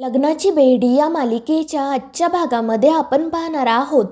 लग्नाची बेडी या मालिकेच्या आजच्या भागामध्ये आपण पाहणार आहोत.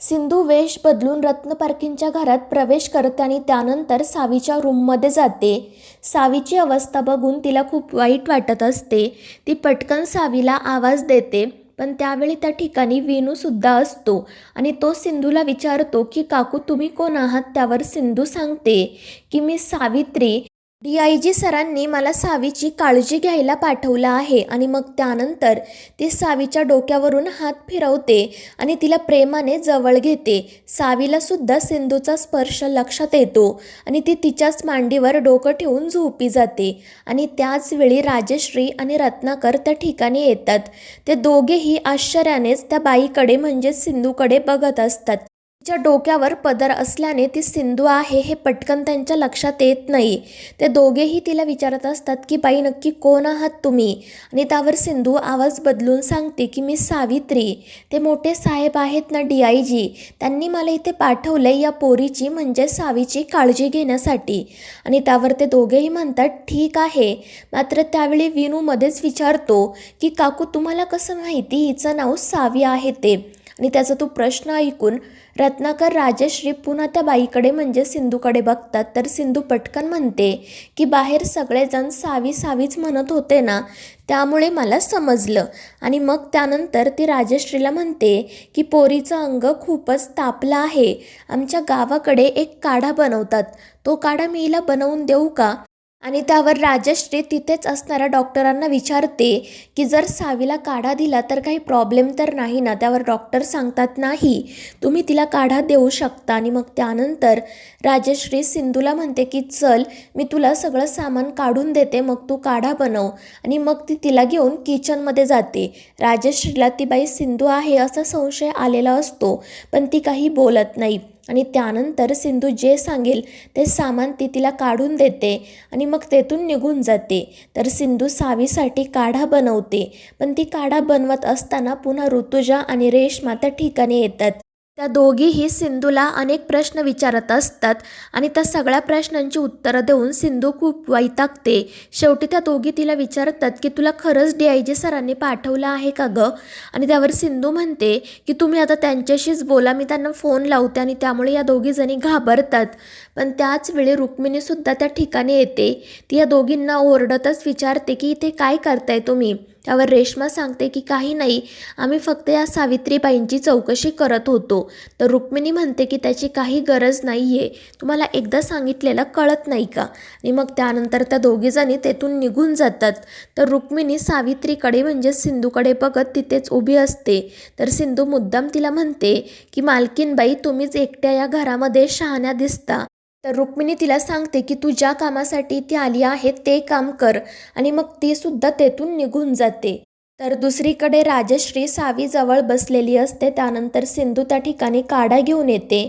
सिंधू वेश बदलून रत्न पारखींच्या घरात प्रवेश करते आणि त्यानंतर सावीच्या रूममध्ये जाते. सावीची अवस्था बघून तिला खूप वाईट वाटत असते. ती पटकन सावीला आवाज देते पण त्यावेळी त्या ठिकाणी वेणूसुद्धा असतो आणि तो सिंधूला विचारतो की काकू तुम्ही कोण आहात? त्यावर सिंधू सांगते की मी सावित्री. डी आय जी सरांनी मला सावीची काळजी घ्यायला पाठवलं आहे आणि मग त्यानंतर ती सावीच्या डोक्यावरून हात फिरवते आणि तिला प्रेमाने जवळ घेते. सावीला सुद्धा सिंधूचा स्पर्श लक्षात येतो आणि ती तिच्याच मांडीवर डोकं ठेवून झोपी जाते आणि त्याच वेळी राजश्री आणि रत्नाकर त्या ठिकाणी येतात. ते दोघेही आश्चर्यानेच त्या बाईकडे म्हणजेच सिंधूकडे बघत असतात. तिच्या डोक्यावर पदर असल्याने ती सिंधू आहे हे पटकन त्यांच्या लक्षात येत नाही. ते दोघेही तिला विचारत असतात की बाई नक्की कोण आहात तुम्ही? आणि त्यावर सिंधू आवाज बदलून सांगते की मी सावित्री. ते मोठे साहेब आहेत ना डी आय जी त्यांनी मला इथे पाठवलं या पोरीची म्हणजे सावीची काळजी घेण्यासाठी. आणि त्यावर ते दोघेही म्हणतात ठीक आहे. मात्र त्यावेळी विनू मध्येच विचारतो की काकू तुम्हाला कसं माहिती? हिचं नाव सावी आहे ते. आणि त्याचा तो प्रश्न ऐकून रत्नाकर राजश्री पुन्हा त्या बाईकडे म्हणजे सिंधूकडे बघतात. तर सिंधू पटकन म्हणते की बाहेर सगळेजण सावी सावीच म्हणत होते ना त्यामुळे मला समजलं. आणि मग त्यानंतर ती राजश्रीला म्हणते की पोरीचं अंग खूपच तापलं आहे. आमच्या गावाकडे एक काढा बनवतात. तो काढा मी हिला बनवून देऊ का? आणि त्यावर राजश्री तिथेच असणाऱ्या डॉक्टरांना विचारते की जर सावीला काढा दिला तर काही प्रॉब्लेम तर नाही ना? त्यावर डॉक्टर सांगतात नाही. तुम्ही तिला काढा देऊ शकता. आणि मग त्यानंतर राजश्री सिंधूला म्हणते की चल मी तुला सगळं सामान काढून देते मग तू काढा बनव. आणि मग ती तिला घेऊन किचनमध्ये जाते. राजश्रीला ती बाई सिंधू आहे असा संशय आलेला असतो पण ती काही बोलत नाही. आणि त्यानंतर सिंधू जे सांगेल ते सामान ती तिला काढून देते आणि मग तेथून निघून जाते. तर सिंधू सावीसाठी काढा बनवते. पण ती काढा बनवत असताना पुन्हा ऋतुजा आणि रेश्मा त्या ठिकाणी येतात. त्या दोघीही सिंधूला अनेक प्रश्न विचारत असतात आणि त्या सगळ्या प्रश्नांची उत्तरं देऊन सिंधू खूप वैतागते. शेवटी त्या दोघी तिला विचारतात की तुला खरंच डी आय जी सरांनी पाठवलं आहे का गं? आणि त्यावर सिंधू म्हणते की तुम्ही आता त्यांच्याशीच बोला मी त्यांना फोन लावते आणि त्यामुळे या दोघीजणी घाबरतात. पण त्याच वेळी रुक्मिणीसुद्धा त्या ठिकाणी येते. ती या दोघींना ओरडतच विचारते की इथे काय करताय तुम्ही? त्यावर रेश्मा सांगते की काही नाही. आम्ही फक्त या सावित्रीबाईंची चौकशी करत होतो. तर रुक्मिणी म्हणते की त्याची काही गरज नाही आहे तुम्हाला एकदा सांगितलेलं कळत नाही का? आणि मग त्यानंतर त्या दोघीजणी तेथून निघून जातात. तर रुक्मिणी सावित्रीकडे म्हणजे सिंधूकडे बघत तिथेच उभी असते. तर सिंधू मुद्दाम तिला म्हणते की मालकीनबाई तुम्हीच एकट्या या घरामध्ये शहाण्या दिसता. तर रुक्मिणी तिला सांगते की तू ज्या कामासाठी ती आली आहे ते काम कर आणि मग ती सुद्धा तेथून निघून जाते. तर दुसरीकडे राजश्री सावीजवळ बसलेली असते त्यानंतर सिंधू त्या ठिकाणी काढा घेऊन येते.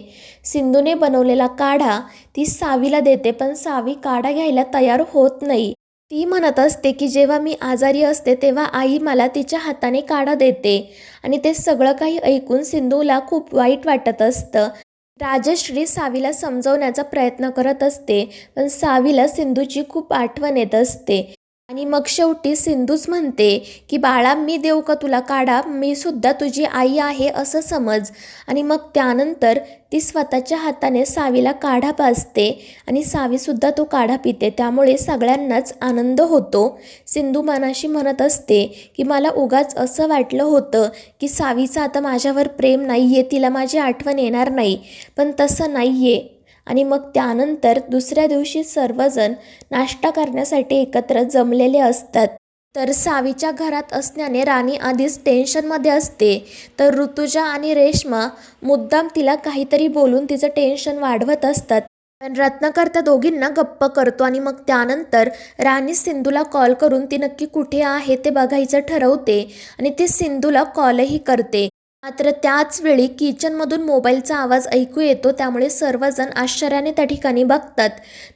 सिंधूने बनवलेला काढा ती सावीला देते पण सावी काढा घ्यायला तयार होत नाही. ती म्हणत असते की जेव्हा मी आजारी असते तेव्हा आई मला तिच्या हाताने काढा देते आणि ते सगळं काही ऐकून सिंधूला खूप वाईट वाटत असतं. राजश्री सावीला समजवण्याचा प्रयत्न करत असते पण सावीला सिंधूची खूप आठवण येत असते. आणि मग शेवटी सिंधूच म्हणते की बाळा मी देऊ का तुला काढा? मी सुद्धा तुझी आई आहे असं समज. आणि मग त्यानंतर ती स्वतःच्या हाताने सावीला काढा पाजते आणि सावीसुद्धा तो काढा पिते. त्यामुळे सगळ्यांनाच आनंद होतो. सिंधू मनाशी म्हणत असते की मला उगाच असं वाटलं होतं की सावीचं आता माझ्यावर प्रेम नाही आहे तिला माझी आठवण येणार नाही. पण तसं नाही आहे आणि मग त्यानंतर दुसऱ्या दिवशी सर्वजण नाश्ता करण्यासाठी एकत्र जमलेले असतात. तर सावीच्या घरात असण्याने राणी आधीच टेन्शनमध्ये असते. तर ऋतुजा आणि रेश्मा मुद्दाम तिला काहीतरी बोलून तिचं टेन्शन वाढवत असतात. पण रत्नाकर त्या दोघींना गप्प करतो आणि मग त्यानंतर राणी सिंधूला कॉल करून ती नक्की कुठे आहे ते बघायचं ठरवते आणि ती सिंधूला कॉलही करते. मात्र त्याच वेळी किचनमधून मोबाईलचा आवाज ऐकू येतो त्यामुळे सर्वजण आश्चर्याने त्या ठिकाणी बघतात.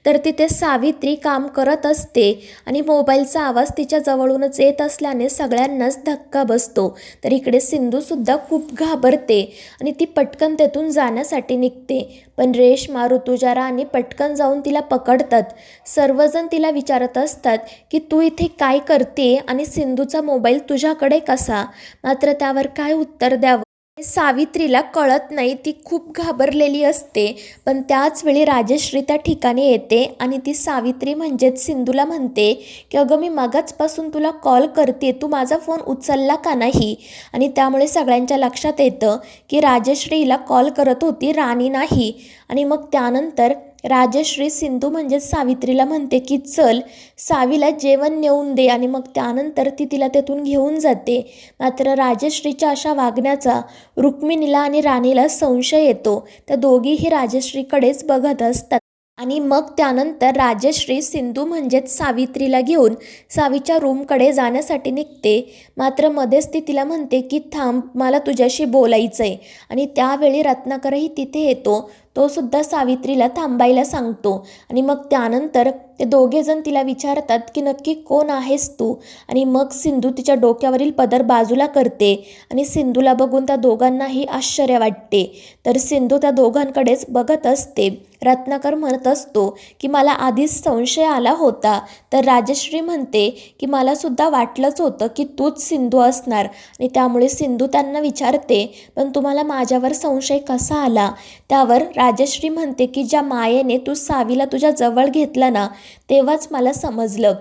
तर तिथे सावित्री काम करत असते आणि मोबाईलचा आवाज तिच्या जवळूनच येत असल्याने सगळ्यांनाच धक्का बसतो. तर इकडे सिंधूसुद्धा खूप घाबरते आणि ती पटकन तेथून जाण्यासाठी निघते. पण रेशमा ऋतुजा राणी पटकन जाऊन तिला पकडतात. सर्वजण तिला विचारत असतात की तू इथे काय करते आणि सिंधूचा मोबाईल तुझ्याकडे कसा? मात्र त्यावर काय उत्तर द्यावं? हे सावित्रीला कळत नाही ती खूप घाबरलेली असते. पण त्याच वेळी राजश्री त्या ठिकाणी येते आणि ती सावित्री म्हणजेच सिंधूला म्हणते की अगं मी मागाचपासून तुला कॉल करते तू माझा फोन उचलला का नाही? आणि त्यामुळे सगळ्यांच्या लक्षात येतं की राजश्रीला कॉल करत होती राणी नाही. आणि मग त्यानंतर राजश्री सिंधू म्हणजेच सावित्रीला म्हणते की चल सावीला जेवण नेऊन दे आणि मग त्यानंतर ती तिला तेथून घेऊन जाते. मात्र राजश्रीच्या अशा वागण्याचा रुक्मिणीला आणि राणीला संशय येतो. त्या दोघीही राजश्रीकडेच बघत असतात. आणि मग त्यानंतर राजश्री सिंधू म्हणजेच सावित्रीला घेऊन सावीच्या रूमकडे जाण्यासाठी निघते. मात्र मध्येच ती तिला म्हणते की थांब मला तुझ्याशी बोलायचं आहे आणि त्यावेळी रत्नाकरही तिथे येतो. तो सुद्धा सावित्रीला थांबायला सांगतो. आणि मग त्यानंतर ते दोघेजण तिला विचारतात की नक्की कोण आहेस तू? आणि मग सिंधू तिच्या डोक्यावरील पदर बाजूला करते. आणि सिंधूला बघून त्या दोघांनाही आश्चर्य वाटते. तर सिंधू त्या दोघांकडेच बघत असते. रत्नाकर म्हणत असतो की मला आधीच संशय आला होता. तर राजश्री म्हणते की मला सुद्धा वाटलंच होतं की तूच सिंधू असणार. आणि त्यामुळे सिंधू त्यांना विचारते पण तुम्हाला माझ्यावर संशय कसा आला? त्यावर राजश्री म्हणते की ज्या मायेने तू सावीला तुझ्या जवळ घेतलं ना तेव्हाच मला समजलं.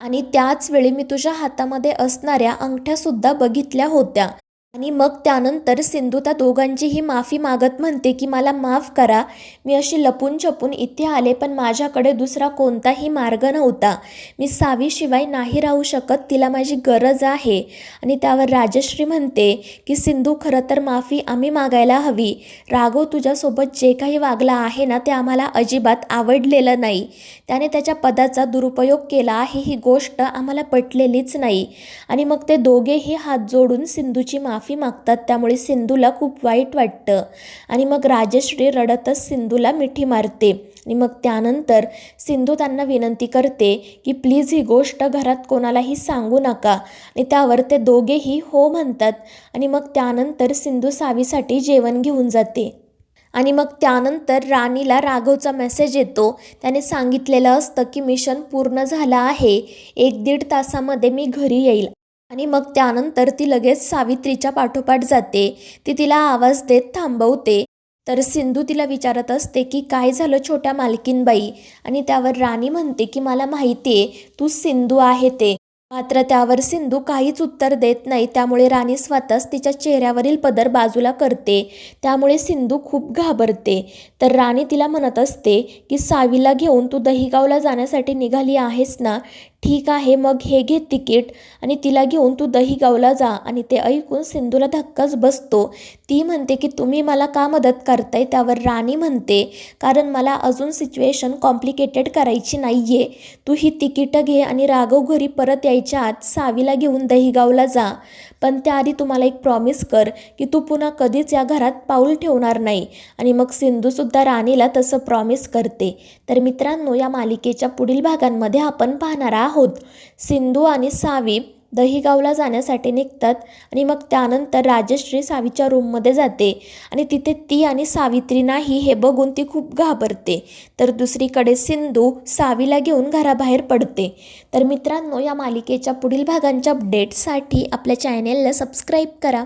आणि त्याच वेळी मी तुझ्या हातामध्ये असणाऱ्या अंगठ्यासुद्धा बघितल्या होत्या. आणि मग त्यानंतर सिंधू त्या दोघांचीही माफी मागत म्हणते की मला माफ करा. मी अशी लपून छपून इथे आले पण माझ्याकडे दुसरा कोणताही मार्ग नव्हता. मी सावीशिवाय नाही राहू शकत. तिला माझी गरज आहे. आणि त्यावर राजश्री म्हणते की सिंधू खरं तर माफी आम्ही मागायला हवी. राघव तुझ्यासोबत जे काही वागला आहे ना ते आम्हाला अजिबात आवडलेलं नाही. त्याने त्याच्या पदाचा दुरुपयोग केला आहे. ही गोष्ट आम्हाला पटलेलीच नाही. आणि मग ते दोघेही हात जोडून सिंधूची माफी मागतात. त्यामुळे सिंधूला खूप वाईट वाटतं. आणि मग राजश्री रडतच सिंधूला मिठी मारते. आणि मग त्यानंतर सिंधू त्यांना विनंती करते की प्लीज ही गोष्ट घरात कोणालाही सांगू नका. आणि त्यावर ते दोघेही हो म्हणतात. आणि मग त्यानंतर सिंधू सावीसाठी जेवण घेऊन जाते. आणि मग त्यानंतर राणीला राघवचा मेसेज येतो. त्याने सांगितलेलं असतं की मिशन पूर्ण झालं आहे. एक दीड तासामध्ये मी घरी येईल. आणि मग त्यानंतर ती लगेच सावित्रीच्या पाठोपाठ जाते. ती तिला आवाज देत थांबवते. तर सिंधू तिला विचारत असते की काय झालं छोट्या मालकीनबाई? आणि त्यावर राणी म्हणते की मला माहिती आहे तू सिंधू आहे ते. मात्र त्यावर सिंधू काहीच उत्तर देत नाही. त्यामुळे राणी स्वतःच तिच्या चेहऱ्यावरील पदर बाजूला करते. त्यामुळे सिंधू खूप घाबरते. तर राणी तिला म्हणत असते की सावीला घेऊन तू दहिगावला जाण्यासाठी निघाली आहेस ना? ठीक आहे मग हे घे तिकीट आणि तिला घेऊन तू दहीगावला जा आणि ते ऐकून सिंधूला धक्काच बसतो. ती म्हणते की तुम्ही मला का मदत करताय? त्यावर राणी म्हणते कारण मला अजून सिच्युएशन कॉम्प्लिकेटेड करायची नाही आहे तू ही तिकीटं घे आणि राघव घरी परत यायच्या आत सावीला घेऊन दहीगावला जा. पण त्याआधी तुम्हाला एक प्रॉमिस कर की तू पुन्हा कधीच या घरात पाऊल ठेवणार नाही. आणि मग सिंधूसुद्धा राणीला तसं प्रॉमिस करते. तर मित्रांनो या मालिकेच्या पुढील भागांमध्ये आपण पाहणार आहोत. सिंधू आणि सावी दहिगावला जाण्यासाठी निघतात आणि मग त्यानंतर राजश्री सावीच्या रूममध्ये जाते आणि तिथे ती आणि सावित्री नाही हे बघून ती खूप घाबरते. तर दुसरीकडे सिंधू सावीला घेऊन घराबाहेर पडते. तर मित्रांनो या मालिकेच्या पुढील भागांच्या अपडेट्ससाठी आपल्या चॅनेलला सबस्क्राईब करा.